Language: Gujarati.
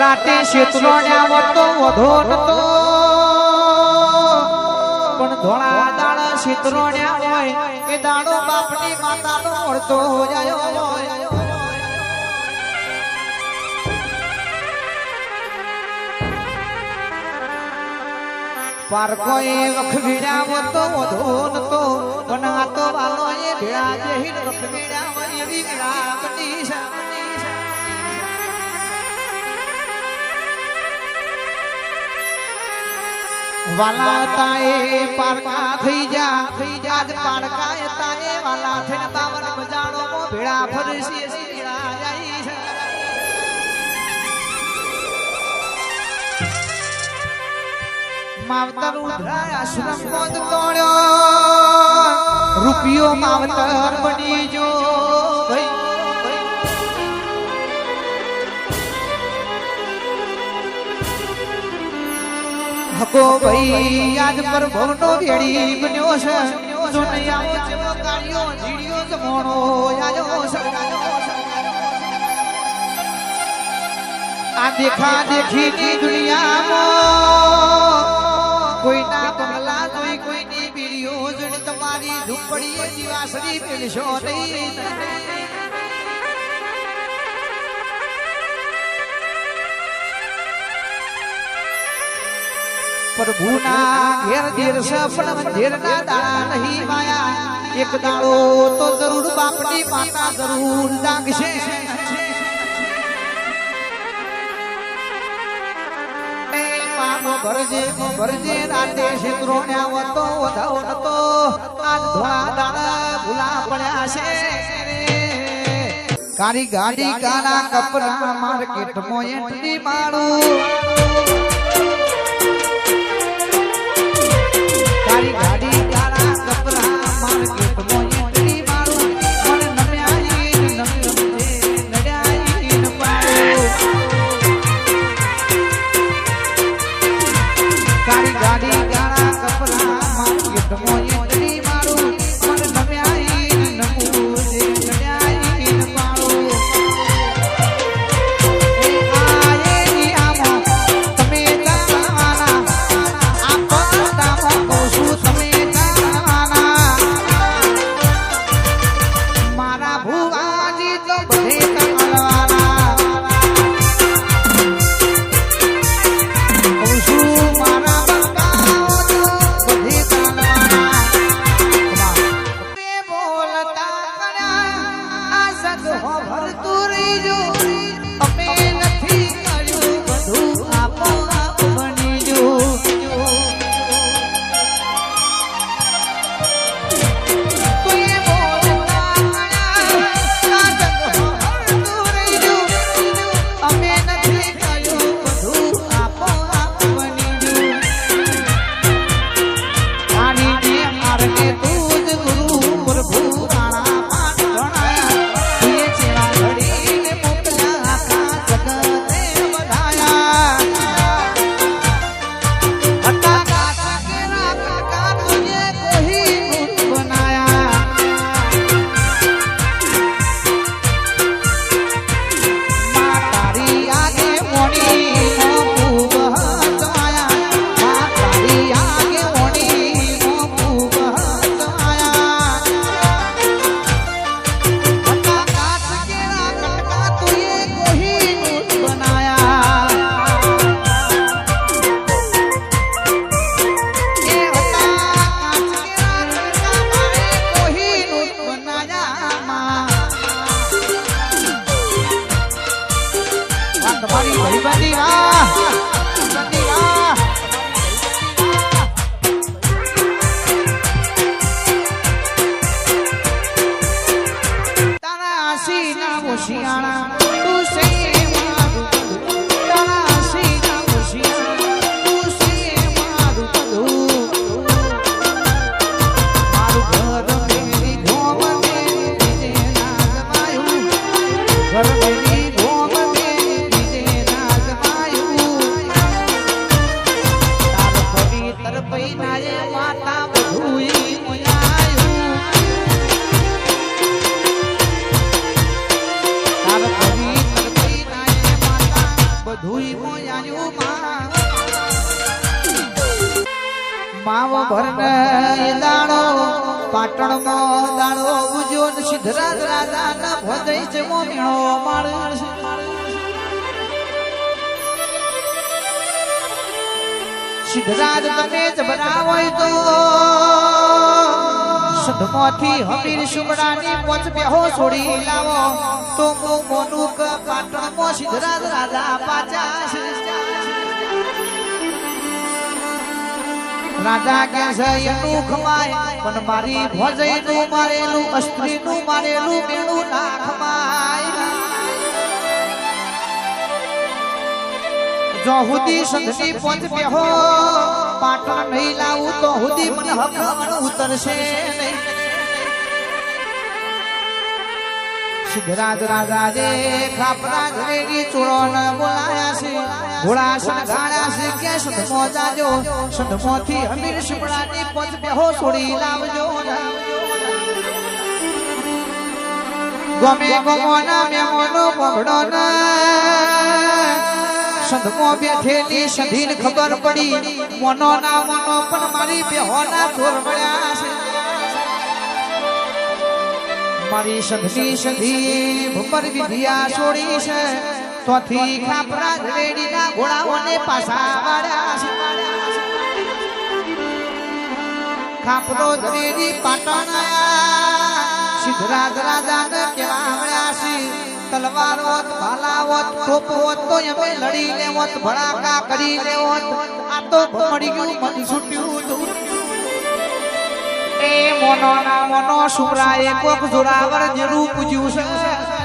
રાતે શેતરોણ્યા વતો વધો નતો પણ ધોળા દાડા શેતરોણ્યા હોય, એ દાડો બાપની માતાનો મળતો જાયો હોય. પારકો એ વખવીડાવો તો વધો નતો, પણ આ તો વાલો એ ભેળા જેહી વખવીડાવો એવી વિરામની વાલા તાએ પારકા થઈ જા થઈ જા જ પારકા એ તાએ વાલા થઈને બાવન બજાડો મો ભેળા ફરસી માવતર ઉધરાય આશ્રમ મોદ તોડ્યો? રૂપિયો માવતર બની જો હકો ભાઈ આજ પર ભવનો વેડી બન્યો છે. સુનિયાઓ જેવો કાળિયો જીડિયો જમોણો છે. આ દેખા દેખીની દુનિયામાં કોઈના કમલા જોઈ કોઈની બીડીઓ જોઈ તમારી ઝૂંપડીએ દિવાસરી પીલશો નહીં. પ્રભુના ઘેર ઘેર છે, પણ મંદિરના દાણા નહીં માયા એક દાડો તો જરૂર બાપની માતા જરૂર જાગશે ભરજે ભરજે કાળી ગાડી કાના કપરા માર્કેટમાં એન્ટ્રી તારી ગાડી કાળા કપરા માર્કેટમાં આ તમારી ભાઈબંધી માવો ભરને એ પાટણ પાટણમાં દાડો ઉજો ને સિદ્ધરાજ રાજાના ભજઈ છે મોમીણો માળ સિદ્ધરાજ તમે જ બનાવો તો. સદમાંથી હમીર સુમડાની પોચ બેહો છોડી લાવો. તો મો મોનું ક મો સિદ્ધરાજ રાજા પાછા રાજા કે છે એનું ખમાય? પણ મારી ભજઈનું મારેલું, અસ્ત્રીનું મારેલું મેળું ના ખમાય. જો હુદી સંધની પોચ બેહો, પાટણ નહીં લાવું તો હુદી મને હકણ ઉતરશે નહીં. સિદ્ધરાજ રાજા રે ખાપરા ઘરેની ચૂડો ન બોલાયા છે. ઘોડા સાગાડ્યા છે કે સંધમો જાજો? સંધમોથી હમીર શિમડાની પોચ બેહો છોડી લાવજો ગમે ગમોના મેમોનો પગડો ના. સંધમો બેઠેલી સધીન ખબર પડી. મોનો ના મોનો પણ મારી બેહોના ચોર મળ્યા. મારી સંધની સંધી ભમર વિધિયા છોડી છે. તોથી ખાપરા રેડીના ઘોડાઓને પાછા વાળ્યા છે. ખાપરો રેડી પાટણ સિદ્ધરાજ રાજાને કેવા મળ્યા છે, તલવાર હોત, ભાલા હોત હોત, તો એમે લડી લેવત, ભડાકા કરી લેવત. આ તો મળી ગયું મન છૂટ્યું એ મોનો ના મોનો સુમરાએ કોક જોરાવર જેનું પૂજ્યું છે.